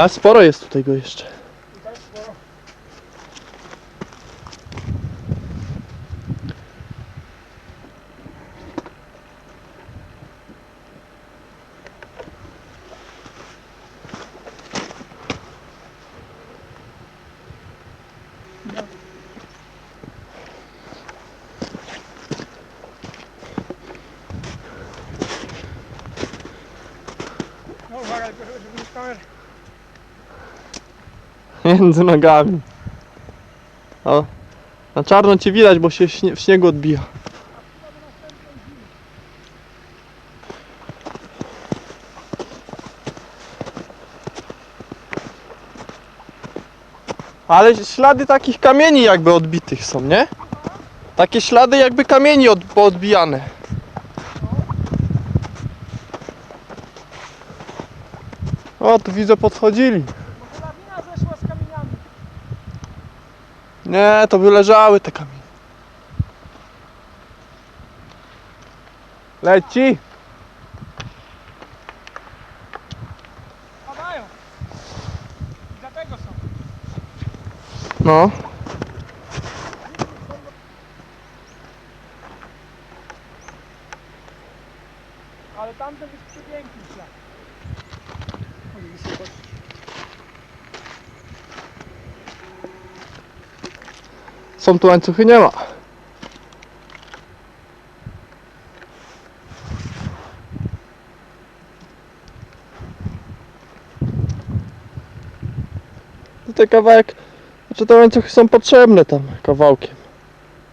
A sporo jest tutaj go jeszcze. No żeby nie z kamery. Między nogami. O. Na czarno cię widać, bo się śnie, w śniegu odbija. Ale ślady takich kamieni jakby odbitych są, nie? Takie ślady jakby kamieni od, poodbijane. O, tu widzę podchodzili. Nie, to by leżały te kamienie. Leci! Padają. Dlatego są. No. Ale tamten jest przepiękny ślad. Oj, Są tu łańcuchy? Nie ma. Tutaj kawałek, znaczy te łańcuchy są potrzebne tam kawałkiem.